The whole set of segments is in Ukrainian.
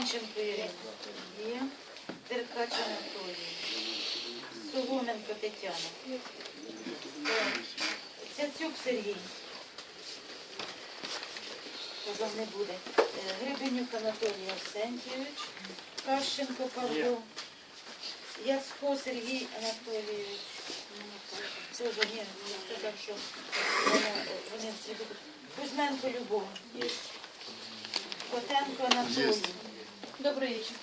Іванченко Ірина. Є. Деркач Анатолій. Соломенко Тетяна. Цяцюк Сергій. Казав не буде. Е, Гребенюк Анатолій Арсентьєвич. Кащенко Павло. Яцко Сергій Анатолійович. Тоже ні, сказав, що вони, вони всі будуть. Кузьменко Любов. Котенко Анатолій. Добрий вечір.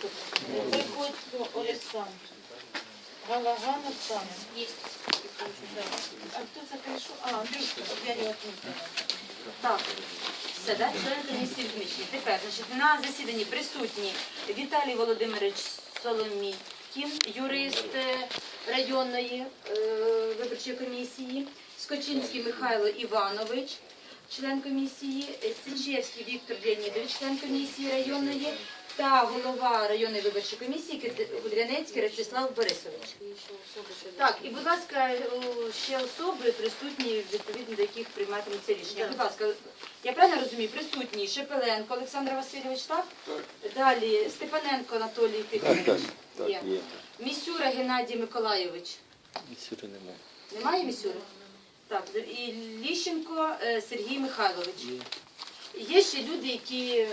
Приходько Олександр. Галаган Оксана. Є. А хто це прийшов? А, Андрюшка, я його отмітила. Так, все, да? член комісії зміщені. Тепер, значить, на засіданні присутні Віталій Володимирович Соломітін, юрист е, районної е, виборчої комісії, Скочинський Михайло Іванович, член комісії, Сичевський Віктор Леонідович, член комісії районної, та голова районної виборчої комісії Кудрянецький Ростислав Борисович. Так, і будь ласка, ще особи присутні, відповідно до яких прийматиметься рішення. Будь ласка, я правильно розумію, присутній Шепеленко Олександр Васильович, так? Далі Степаненко Анатолій Тихонович. Є. Місюра Геннадій Миколайович. Місюри немає. Немає Місюри? Так, і Ліщенко е, Сергій Михайлович. Є ще люди, які е,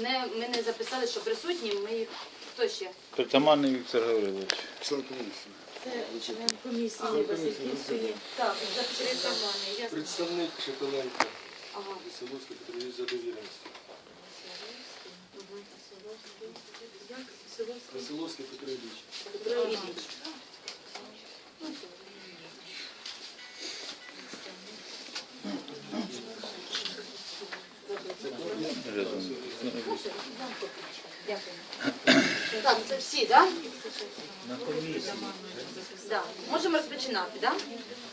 не, ми не записали, що присутні, ми їх... Хто ще? Притаманний Віктор Гаврилович. Член комісії. Це член комісії Васильківської. Так, Притаманний. Я Представник Шепеленка. Ага. Веселовський Петрович за довіреності. Веселовський Петрович. Петро Дякую. Так, це всі, так? Да? Можемо розпочинати, так?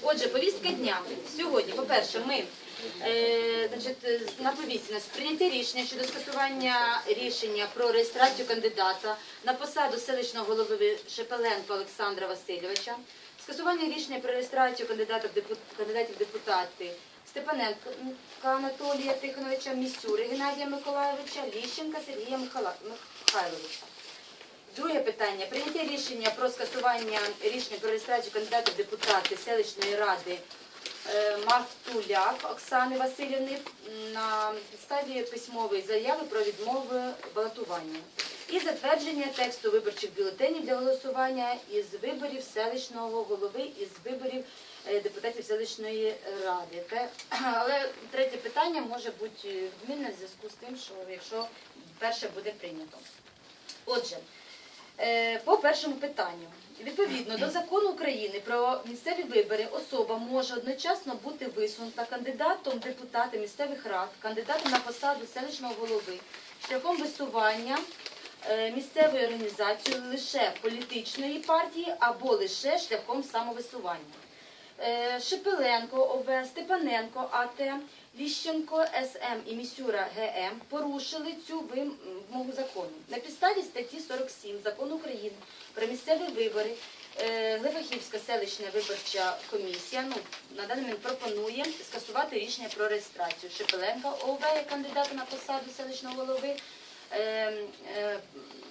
Отже, повістка дня. Сьогодні, по-перше, ми е, значить, на повістці нас прийняти рішення щодо скасування рішення про реєстрацію кандидата на посаду селищного голови Шепеленко Олександра Васильовича, скасування рішення про реєстрацію кандидатів в депутати Степаненка Анатолія Тихоновича, Місюри Геннадія Миколайовича, Ліщенка Сергія Михайловича. Друге питання. Прийняття рішення про скасування рішення про реєстрацію кандидата в депутати селищної ради е, Мартуляк Оксани Васильівни на підставі письмової заяви про відмову балотування. І затвердження тексту виборчих бюлетенів для голосування із виборів селищного голови, із виборів е, депутатів селищної ради. Але третє питання може бути відмінне в зв'язку з тим, що якщо перше буде прийнято. Отже, е, по першому питанню. Відповідно до закону України про місцеві вибори особа може одночасно бути висунута кандидатом в депутати місцевих рад, кандидатом на посаду селищного голови, шляхом висування е, місцевої організації лише політичної партії або лише шляхом самовисування. Е, Шепеленко ОВ, Степаненко АТ, Ліщенко СМ і Місюра ГМ порушили цю вимогу закону. На підставі статті 47 закону України про місцеві вибори е, Левахівська селищна виборча комісія ну, на даний момент пропонує скасувати рішення про реєстрацію Шепеленка ОВ як кандидата на посаду селищного голови. е, е,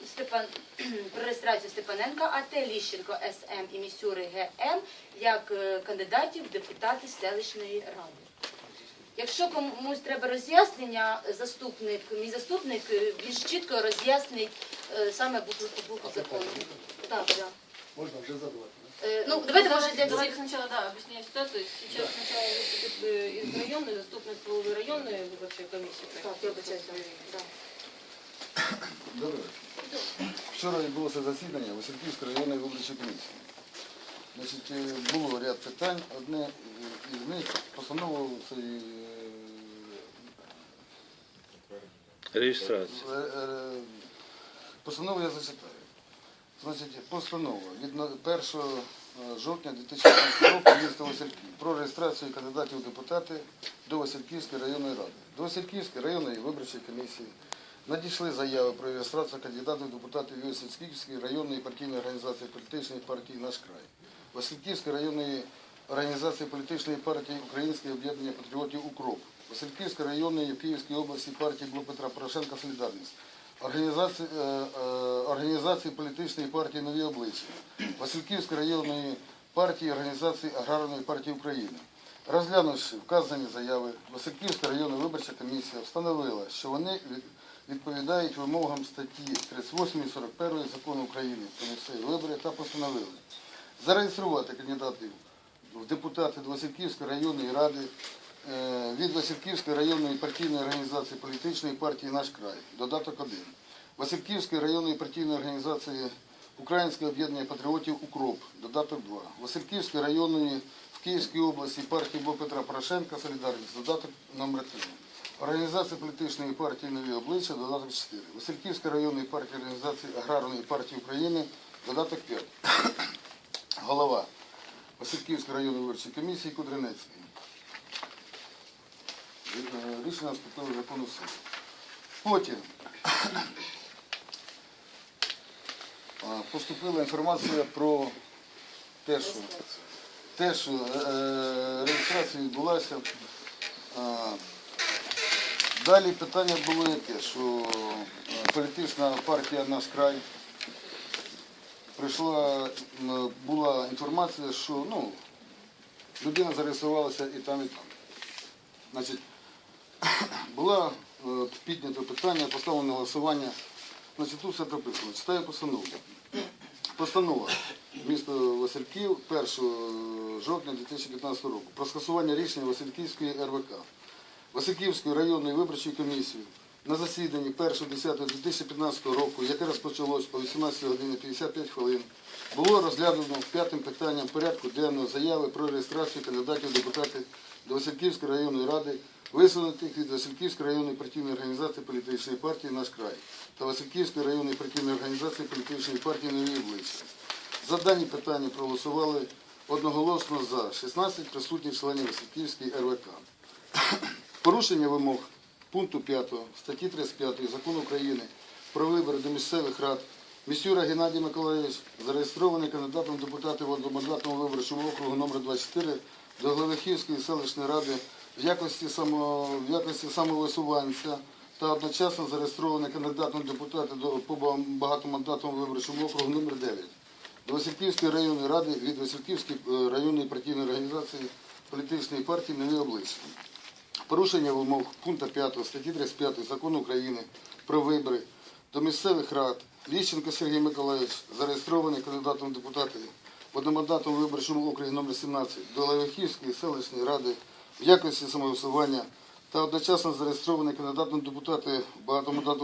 Степан про реєстрацію Степаненка АТ, Ліщенко СМ і Місюри ГМ як е, кандидатів в депутати селищної ради. Якщо комусь треба роз'яснення, заступник, мій заступник е, більш чітко роз'яснить е, саме букву по букву закону. Так, да. Можна вже задавати. Е, Ну, давайте може для Давайте всіх. сначала, да, объясняю ситуацию. Сейчас сначала выступит э, из районной, заступник головы районной выборчей комиссии. Так, я вибачаюсь, да. Добре. Вчора відбулося засідання Васильківської районної виборчої комісії. Значить, е, було ряд питань. Одне е, із них постанову цієї е, е, постанову я зачитаю. Значить, постанова від 1 жовтня 2015 року міста Васильків про реєстрацію кандидатів депутати до Васильківської районної ради. До Васильківської районної виборчої комісії надійшли заяви про реєстрацію кандидатів від Васильківської районної партійної організації політичної партії «Наш край», Васильківської районної організації політичної партії Українське об'єднання патріотів «УКРОП», Васильківської районної в Київській області партії «Блок Петра Порошенка Солідарність», організації, е, е, організації політичної партії Нові обличчя, Васильківської районної партії організації Аграрної партії України. Розглянувши вказані заяви, Васильківська районна виборча комісія встановила, що вони відповідають вимогам статті 38 і 41 закону України про місцеві вибори та постановили зареєструвати кандидатів в депутати Васильківської районної ради е, від Васильківської районної партійної організації політичної партії Наш край. Додаток 1. Васильківської районної партійної організації Українське об'єднання патріотів Укроп. Додаток 2. Васильківської районної в Київській області партії Бо Петра Порошенка Солідарність. Додаток номер 3. Організація політичної партії Нові обличчя. Додаток 4. Васильківська районної партії організації Аграрної партії України. Додаток 5. Голова Васильківської районної виборчої комісії Кудринецький. Е, Рішення в закону суду. Потім е, поступила інформація про те, що, те, що е, реєстрація відбулася. Е, Далі питання було яке, що е, політична партія Наш край прийшла, була інформація, що ну, людина зареєструвалася і там, і там. Значить, була е, піднято питання, поставлено голосування. Значить, тут все прописано. Читаю постанову. Постанова міста Васильків 1 жовтня 2015 року про скасування рішення Васильківської РВК. Васильківської районної виборчої комісії на засіданні 1.10.2015 року, яке розпочалось о 18 годині 55 хвилин, було розглянуто п'ятим питанням порядку денного заяви про реєстрацію кандидатів в депутати до Васильківської районної ради, висунутих від Васильківської районної партійної організації політичної партії Наш край та Васильківської районної партійної організації політичної партії Нові обличчя. За дані питання проголосували одноголосно за 16 присутніх членів Васильківської РВК. Порушення вимог пункту 5 статті 35 Закону України про вибори до місцевих рад Місюра Геннадій Миколаївич зареєстрований кандидатом в депутати в одномандатному виборчому округу номер 24 до Главихівської селищної ради в якості, само, в якості самовисуванця та одночасно зареєстрований кандидатом до по багатомандатному виборчому округу номер 9 до Васильківської районної ради від Васильківської е, районної партійної організації політичної партії «Нові обличчя». Порушення вимог пункту 5 статті 35 Закону України про вибори до місцевих рад Ліщенко Сергій Миколаївич, зареєстрований кандидатом в депутати в одномандатному виборчому округі номер 17 до Левихівської селищної ради в якості самовисування та одночасно зареєстрований кандидатом депутати в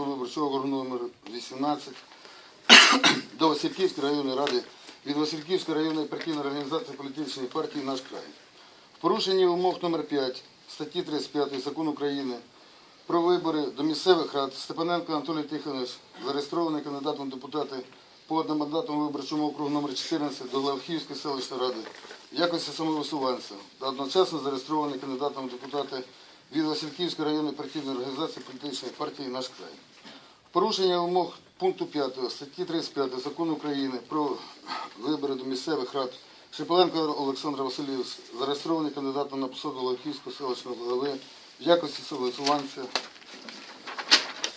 виборчого округу номер 18 до Васильківської районної ради від Васильківської районної партійної організації політичної партії «Наш край». В порушенні вимог номер 5 статті 35 Закону України про вибори до місцевих рад Степаненко Анатолій Тихонович, зареєстрований кандидатом депутати по одномандатному виборчому округу номер 14 до Лавхівської селищної ради якості самовисуванця та одночасно зареєстрований кандидатом депутати від Васильківської районної партійної організації політичної партії «Наш край». Порушення вимог пункту 5 статті 35 Закону України про вибори до місцевих рад Шепеленко Олександр Васильович, зареєстрований кандидатом на посаду Левківського селищного голови в якості самовисуванця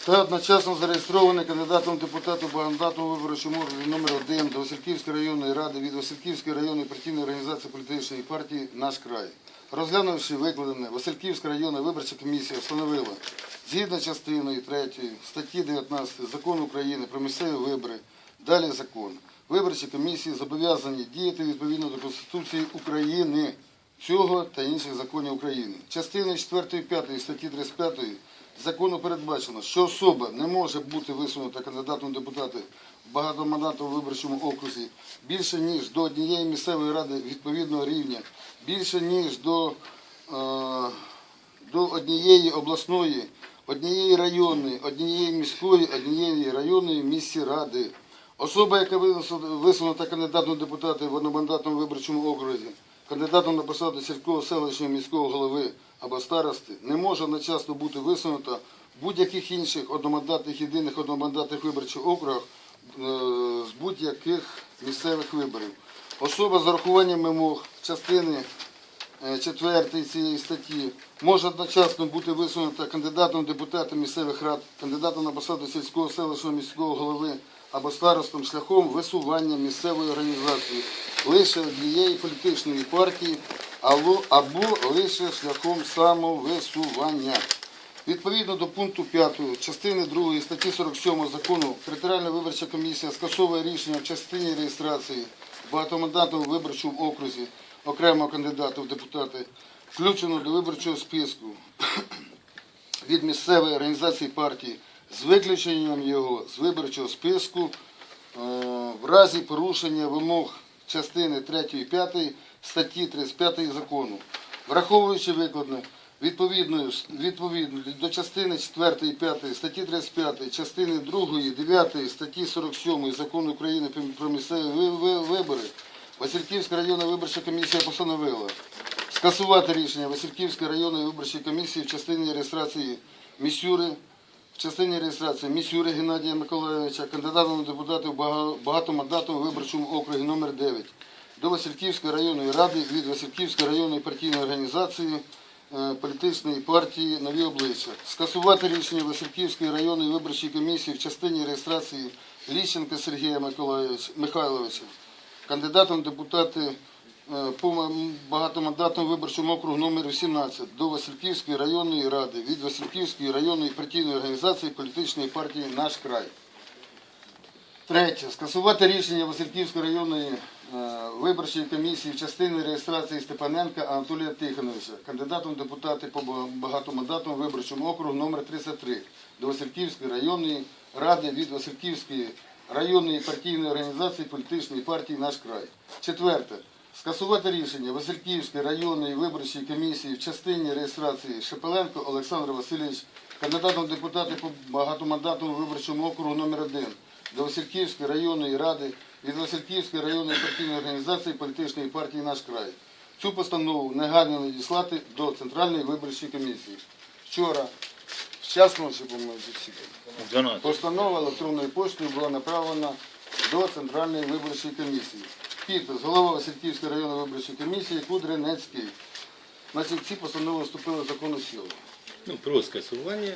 та одночасно зареєстрований кандидатом в депутата виборчому окрузі номер 1 до Васильківської районної ради від Васильківської районної партійної організації політичної партії «Наш край». Розглянувши викладене, Васильківська районна виборча комісія встановила, згідно частиною 3 статті 19 Закону України про місцеві вибори, далі закон, виборчі комісії зобов'язані діяти відповідно до Конституції України, цього та інших законів України. Частиною 4 5 статті 35 закону передбачено, що особа не може бути висунута кандидатом в депутати в багатомандатному виборчому окрузі більше ніж до однієї місцевої ради відповідного рівня, більше ніж до, е, до однієї обласної, однієї районної, однієї міської, однієї районної місці ради. Особа, яка висунута кандидатом в депутати в одномандатному виборчому окрузі, кандидатом на посаду сільського селищного міського голови або старости, не може одночасно бути висунута в будь-яких інших одномандатних єдиних одномандатних виборчих округах е, з будь-яких місцевих виборів. Особа з урахуванням вимог частини е, 4 цієї статті може одночасно бути висунута кандидатом в депутати місцевих рад, кандидатом на посаду сільського селищного міського голови або старостом шляхом висування місцевої організації лише однієї політичної партії або, лише шляхом самовисування. Відповідно до пункту 5 частини 2 статті 47 закону територіальна виборча комісія скасовує рішення в частині реєстрації в багатомандатному виборчому окрузі окремого кандидата в депутати, включено до виборчого списку від місцевої організації партії з виключенням його з виборчого списку е, в разі порушення вимог частини 3 і 5 статті 35 закону, враховуючи викладне відповідно, відповідно до частини 4 і 5 статті 35, частини 2, 9 статті 47 закону України про місцеві ви- ви- вибори, Васильківська районна виборча комісія постановила скасувати рішення Васильківської районної виборчої комісії в частині реєстрації Місюри, в частині реєстрації Місюри Геннадія Миколайовича, кандидатом на депутати в бага- багатомандатному виборчому округі номер 9 до Васильківської районної ради від Васильківської районної партійної організації е, політичної партії Нові обличчя. Скасувати рішення Васильківської районної виборчої комісії в частині реєстрації Ліщенка Сергія Михайловича, кандидатом депутати по багатомандатному виборчому округу номер 18 до Васильківської районної ради від Васильківської районної партійної організації політичної партії Наш край. Третє. Скасувати рішення Васильківської районної е, виборчої комісії в частині реєстрації Степаненка Анатолія Тихоновича, кандидатом депутати по багатомандатному виборчому округу номер 33 до Васильківської районної ради від Васильківської районної партійної організації політичної партії Наш край. Четверте. Скасувати рішення Васильківської районної виборчої комісії в частині реєстрації Шепеленко Олександр Васильович, кандидатом в депутати по багатомандатному виборчому округу номер 1 до Васильківської районної ради від Васильківської районної партійної організації політичної партії Наш край. Цю постанову негайно надіслати до Центральної виборчої комісії. Вчора, вчасно, всі. 12. Постанова електронною поштою була направлена до Центральної виборчої комісії. Підпис голова Васильківської районної виборчої комісії Кудринецький. Значить, ці постанови вступили в законну силу. Ну, про скасування